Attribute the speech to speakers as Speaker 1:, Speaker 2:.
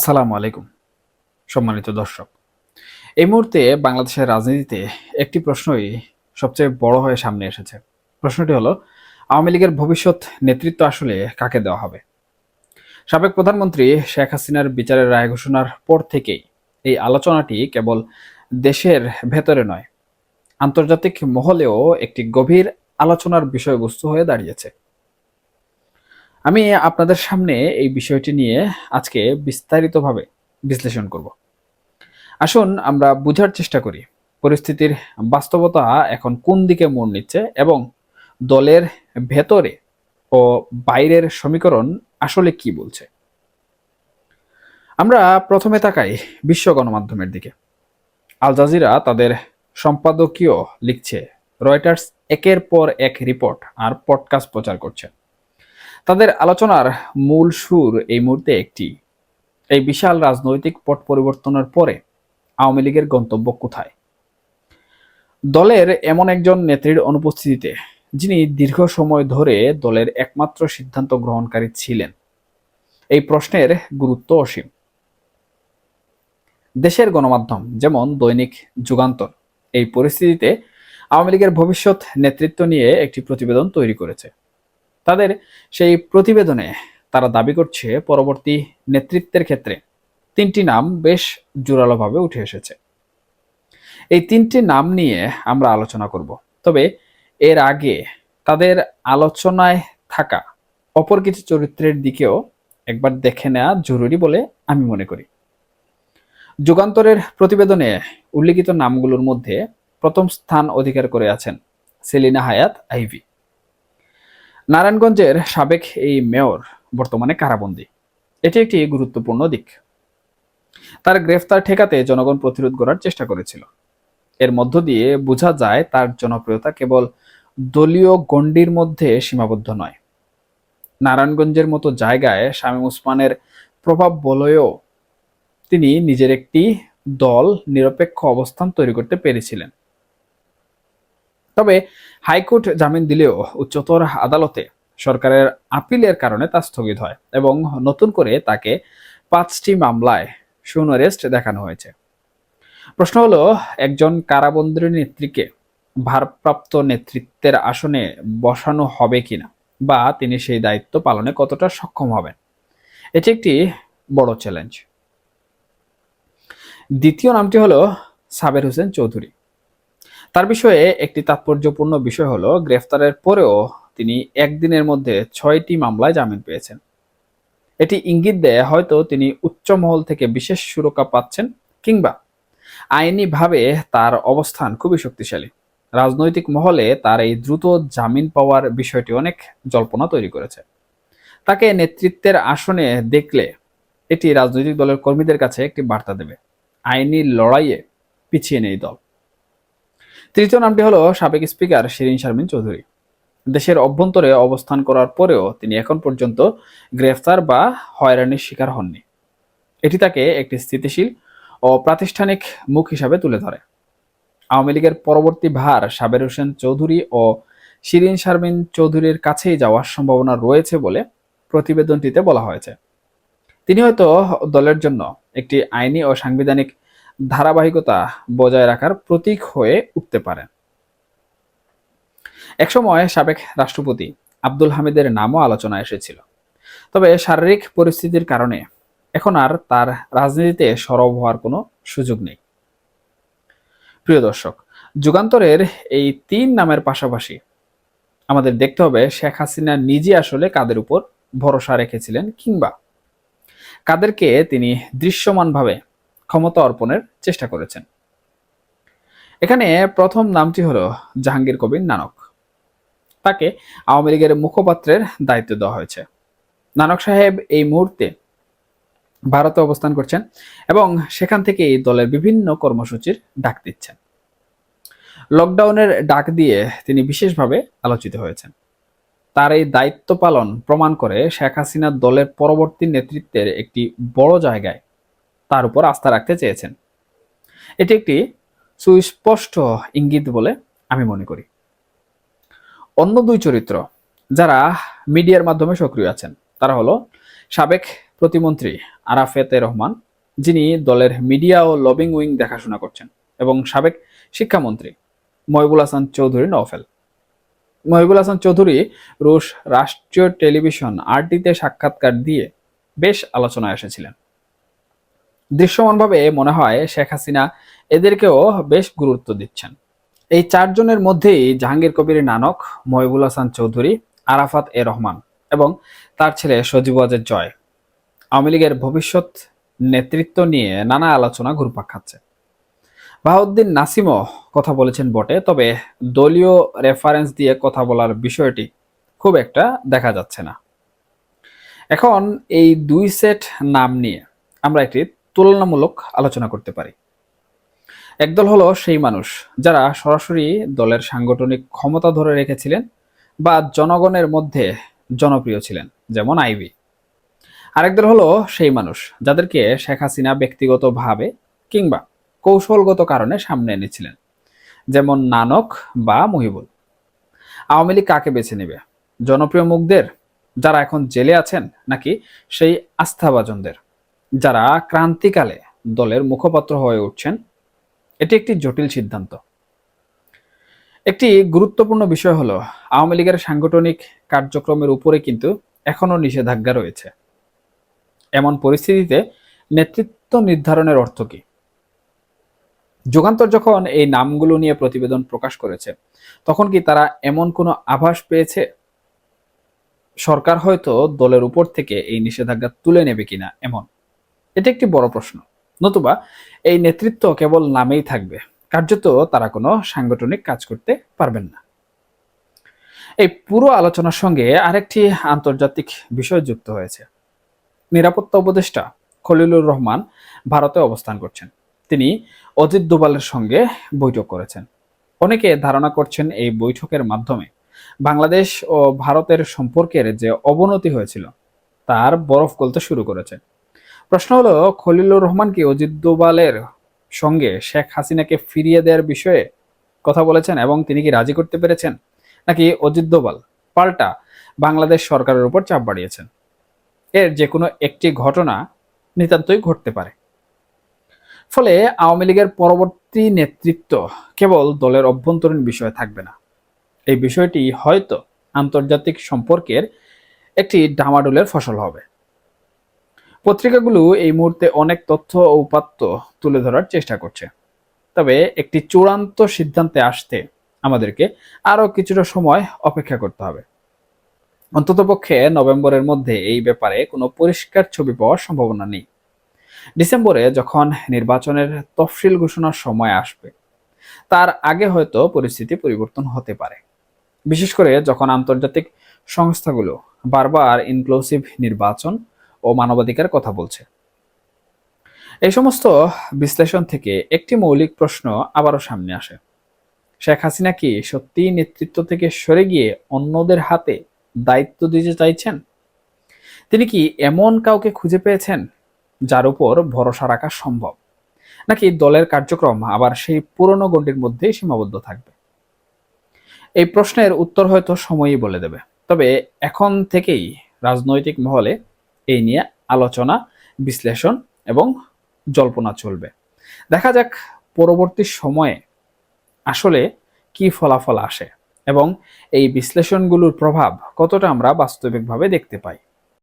Speaker 1: আসসালামু আলাইকুম, সম্মানিত দর্শক। এই মুহূর্তে বাংলাদেশের রাজনীতিতে একটি প্রশ্নই সবচেয়ে বড় হয়ে সামনে এসেছে। প্রশ্নটি হলো, আওয়ামী লীগের ভবিষ্যৎ নেতৃত্ব আসলে কাকে দেওয়া হবে? সাবেক প্রধানমন্ত্রী শেখ হাসিনার বিচারের রায় ঘোষণার পর থেকেই এই আলোচনাটি কেবল দেশের ভেতরে নয়, আন্তর্জাতিক মহলেও একটি গভীর আলোচনার বিষয়বস্তু হয়ে দাঁড়িয়েছে। আমি আপনাদের সামনে এই বিষয়টি নিয়ে আজকে বিস্তারিতভাবে বিশ্লেষণ করব। আসুন আমরা বুঝার চেষ্টা করি, পরিস্থিতির বাস্তবতা এখন কোন দিকে মোড় নিচ্ছে এবং দলের ভেতরে ও বাইরের সমীকরণ আসলে কি বলছে। আমরা প্রথমে তাকাই বিশ্ব গণমাধ্যমের দিকে। আল জাজিরা তাদের সম্পাদকীয় লিখছে, রয়টার্স একের পর এক রিপোর্ট আর পডকাস্ট প্রচার করছে। তাদের আলোচনার মূল সুর এই মুহূর্তে একটি। এই বিশাল রাজনৈতিক পট পরিবর্তনের পরে আওয়ামী লীগের গন্তব্য কোথায়? দলের এমন একজন নেত্রীর অনুপস্থিতিতে, যিনি দীর্ঘ সময় ধরে দলের একমাত্র সিদ্ধান্ত গ্রহণকারী ছিলেন। এই প্রশ্নের গুরুত্ব অসীম। দেশের গণমাধ্যম, যেমন দৈনিক যুগান্তর, এই পরিস্থিতিতে আওয়ামী লীগের ভবিষ্যৎ নেতৃত্ব নিয়ে একটি প্রতিবেদন তৈরি করেছে। তাদের সেই প্রতিবেদনে তারা দাবি করছে পরবর্তী নেতৃত্বের ক্ষেত্রে তিনটি নাম বেশ জোরালোভাবে উঠে এসেছে। এই তিনটি নাম নিয়ে আমরা আলোচনা করব। তবে এর আগে তাদের আলোচনায় থাকা অপর কিছু চরিত্রের দিকেও একবার দেখে নেওয়া জরুরি বলে আমি মনে করি। যুগান্তরের প্রতিবেদনে উল্লিখিত নামগুলোর মধ্যে প্রথম স্থান অধিকার করে আছেন সেলিনা হায়াত, আইভি। নারায়ণগঞ্জের সাবেক এই মেয়র বর্তমানে কারাবন্দী। এটি একটি গুরুত্বপূর্ণ দিক। তার গ্রেফতার ঠেকাতে জনগণ প্রতিরোধ করার চেষ্টা করেছিল। এর মধ্য দিয়ে বোঝা যায় তার জনপ্রিয়তা কেবল দলীয় গণ্ডির মধ্যে সীমাবদ্ধ নয়। নারায়ণগঞ্জের মতো জায়গায় শামীম উসমানের প্রভাব বলয়েও তিনি নিজের একটি দল নিরপেক্ষ অবস্থান তৈরি করতে পেরেছিলেন। তবে হাইকোর্ট জামিন দিলেও উচ্চতর আদালতে সরকারের আপিলের কারণে তা স্থগিত হয় এবং নতুন করে তাকে পাঁচটি মামলায় সুনরেস্ট দেখানো হয়েছে। প্রশ্ন হলো, একজন কারাবন্দির নেত্রীকে ভারপ্রাপ্ত নেতৃত্বের আসনে বসানো হবে কিনা বা তিনি সেই দায়িত্ব পালনে কতটা সক্ষম হবেন? এটি একটি বড় চ্যালেঞ্জ দ্বিতীয় নামটি হলো সাবের হোসেন চৌধুরী। তার বিষয়ে একটি তাৎপর্যপূর্ণ বিষয় হলো, গ্রেফতারের পরেও তিনি একদিনের মধ্যে ছয়টি মামলায় জামিন পেয়েছেন। এটি ইঙ্গিত দেয় হয়তো তিনি উচ্চ মহল থেকে বিশেষ সুরক্ষা পাচ্ছেন কিংবা আইনিভাবে তার অবস্থান খুবই শক্তিশালী। রাজনৈতিক মহলে তার এই দ্রুত জামিন পাওয়ার বিষয়টি অনেক জল্পনা তৈরি করেছে। তাকে নেতৃত্বের আসনে দেখলে এটি রাজনৈতিক দলের কর্মীদের কাছে একটি বার্তা দেবে। আইনি লড়াইয়ে পিছিয়ে নেই দল। তৃতীয় নামটি হলো সাবেক স্পিকার শিরিন শারমিন চৌধুরী। দেশের অভ্যন্তরে অবস্থান করার পরেও তিনি এখন পর্যন্ত গ্রেফতার বা হয়রানির শিকার হননি। এটি তাকে একটি স্থিতিশীল ও প্রাতিষ্ঠানিক মুখ হিসাবে তুলে ধরে। আওয়ামী লীগের পরবর্তী ভার সাবের হোসেন চৌধুরী ও শিরিন শারমিন চৌধুরীর কাছেই যাওয়ার সম্ভাবনা রয়েছে বলে প্রতিবেদনটিতে বলা হয়েছে। তিনি হয়তো দলের জন্য একটি আইনি ও সাংবিধানিক ধারাবাহিকতা বজায় রাখার প্রতীক হয়ে উঠতে পারেন একসময় সাবেক রাষ্ট্রপতি আব্দুল হামিদের নামও আলোচনা এসেছিল। তবে শারীরিক পরিস্থিতির কারণে এখন আর তার রাজনীতিতে সরব হওয়ার কোনো সুযোগ নেই। প্রিয় দর্শক, যুগান্তরের এই তিন নামের পাশাপাশি আমাদের দেখতে হবে শেখ হাসিনা নিজে আসলে কাদের উপর ভরসা রেখেছিলেন কিংবা কাদেরকে তিনি দৃশ্যমানভাবে ক্ষমতা অর্পণের চেষ্টা করেছেন। এখানে প্রথম নামটি হলো জাহাঙ্গীর কবির নানক। তাকে আওয়ামী লীগের মুখপাত্রের দায়িত্ব দেওয়া হয়েছে। নানক সাহেব এই মুহূর্তে ভারতে অবস্থান করছেন এবং সেখান থেকে এই দলের বিভিন্ন কর্মসূচির ডাক দিচ্ছেন। লকডাউনের ডাক দিয়ে তিনি বিশেষভাবে আলোচিত হয়েছেন। তার এই দায়িত্ব পালন প্রমাণ করে শেখ হাসিনা দলের পরবর্তী নেতৃত্বের একটি বড় জায়গায় তার উপর আস্থা রাখতে চেয়েছেন। এটি একটি সুস্পষ্ট ইঙ্গিত বলে আমি মনে করি। অন্য দুই চরিত্র যারা মিডিয়ার মাধ্যমে সক্রিয় আছেন, তারা হলো সাবেক প্রতিমন্ত্রী আরাফেতে রহমান, যিনি দলের মিডিয়া ও লবিং উইং দেখাশোনা করছেন, এবং সাবেক শিক্ষামন্ত্রী মহিবুল হাসান চৌধুরী নওফেল। মহিবুল হাসান চৌধুরী রুশ রাষ্ট্রীয় টেলিভিশন আরটিতে সাক্ষাৎকার দিয়ে বেশ আলোচনায় এসেছিলেন। দৃশ্যমানভাবে মনে হয় শেখ হাসিনা এদেরকেও বেশ গুরুত্ব দিচ্ছেন। এই চারজনের মধ্যেই জাহাঙ্গীর কবির নানক, মহিবুল হাসান চৌধুরী, আরাফাত এ রহমান এবং তার ছেলে সজীব ওয়াজেদ জয়। আওয়ামী লীগের ভবিষ্যৎ নেতৃত্ব নিয়ে নানা আলোচনা ঘুরপাক খাচ্ছে। বাহাউদ্দিন নাসিমও কথা বলেছেন বটে, তবে দলীয় রেফারেন্স দিয়ে কথা বলার বিষয়টি খুব একটা দেখা যাচ্ছে না। এখন এই দুই সেট নাম নিয়ে আমরা একটি তুলনামূলক আলোচনা করতে পারি। একদল হলো সেই মানুষ যারা সরাসরি দলের সাংগঠনিক ক্ষমতা ধরে রেখেছিলেন বা জনগণের মধ্যে জনপ্রিয় ছিলেন, যেমন আইভি আরেক দল হলো সেই মানুষ যাদেরকে শেখ হাসিনা ব্যক্তিগতভাবে কিংবা কৌশলগত কারণে সামনে এনেছিলেন, যেমন নানক বা মহিবুল। আওয়ামী লীগ কাকে বেছে নেবে? জনপ্রিয় মুখদের? যারা এখন জেলে আছেন নাকি সেই আস্থাভাজনদের? যারা ক্রান্তিকালে দলের মুখপাত্র হয়ে উঠছেন, এটি একটি জটিল সিদ্ধান্ত। একটি গুরুত্বপূর্ণ বিষয় হলো, আওয়ামী লীগের সাংগঠনিক কার্যক্রমের উপরে কিন্তু এখনও নিষেধাজ্ঞা রয়েছে। এমন পরিস্থিতিতে নেতৃত্ব নির্ধারণের অর্থ কি? যুগান্তর যখন এই নামগুলো নিয়ে প্রতিবেদন প্রকাশ করেছে, তখন কি তারা এমন কোনো আভাস পেয়েছে? সরকার হয়তো দলের উপর থেকে এই নিষেধাজ্ঞা তুলে নেবে কিনা এমন? এটা একটি বড় প্রশ্ন। নতুবা, এই নেতৃত্ব কেবল নামেই থাকবে। কার্যত তারা কোনো সাংগঠনিক কাজ করতে পারবেন না। এই পুরো আলোচনার সঙ্গে আরেকটি আন্তর্জাতিক বিষয় যুক্ত হয়েছে। নিরাপত্তা উপদেষ্টা খলিলুর রহমান ভারতে অবস্থান করছেন। তিনি অজিত দোবালের সঙ্গে বৈঠক করেছেন। অনেকে ধারণা করছেন এই বৈঠকের মাধ্যমে বাংলাদেশ ও ভারতের সম্পর্কের যে অবনতি হয়েছিল, তার বরফ গলতে শুরু করেছে। প্রশ্ন হলো, খলিলুর রহমান কি অজিত দোবালের সঙ্গে শেখ হাসিনাকে ফিরিয়ে দেওয়ার বিষয়ে কথা বলেছেন এবং তিনি কি রাজি করতে পেরেছেন? নাকি অজিত দোবাল পাল্টা বাংলাদেশ সরকারের উপর চাপ বাড়িয়েছেন? এর যে কোনো একটি ঘটনা নিতান্তই ঘটতে পারে। ফলে আওয়ামী লীগের পরবর্তী নেতৃত্ব কেবল দলের অভ্যন্তরীণ বিষয় থাকবে না। এই বিষয়টি হয়তো আন্তর্জাতিক সম্পর্কের একটি ডামাডোলের ফসল হবে। পত্রিকাগুলো এই মুহূর্তে অনেক তথ্য ও উপাত্ত তুলে ধরার চেষ্টা করছে। তবে একটি চূড়ান্ত সিদ্ধান্তে আসতে আমাদেরকে আরও কিছুটা সময় অপেক্ষা করতে হবে। অন্ততপক্ষে নভেম্বরের মধ্যে এই ব্যাপারে কোনো পরিষ্কার ছবি পাওয়ার সম্ভাবনা নেই। ডিসেম্বরে যখন নির্বাচনের তফসিল ঘোষণার সময় আসবে, তার আগে হয়তো পরিস্থিতি পরিবর্তন হতে পারে। বিশেষ করে যখন আন্তর্জাতিক সংস্থাগুলো বারবার ইনক্লুসিভ নির্বাচন ও মানবাধিকার কথা বলছে। এই সমস্ত বিশ্লেষণ থেকে একটি মৌলিক প্রশ্ন আবারও সামনে আসে। শেখ হাসিনা কি সত্যি নেতৃত্ব থেকে সরে গিয়ে অন্যদের হাতে দায়িত্ব দিতে চাইছেন? তিনি কি এমন কাউকে খুঁজে পেয়েছেন যার উপর ভরসা রাখা সম্ভব? নাকি দলের কার্যক্রম আবার সেই পুরনো গণ্ডির মধ্যেই সীমাবদ্ধ থাকবে? এই প্রশ্নের উত্তর হয়তো সময়ই বলে দেবে। তবে এখন থেকেই রাজনৈতিক মহলে এই নিয়ে আলোচনা, বিশ্লেষণ এবং জল্পনা চলবে। দেখা যাক পরবর্তী সময়ে আসলে কি ফলাফল আসে এবং এই বিশ্লেষণগুলোর প্রভাব কতটা আমরা বাস্তবিকভাবে দেখতে পাই।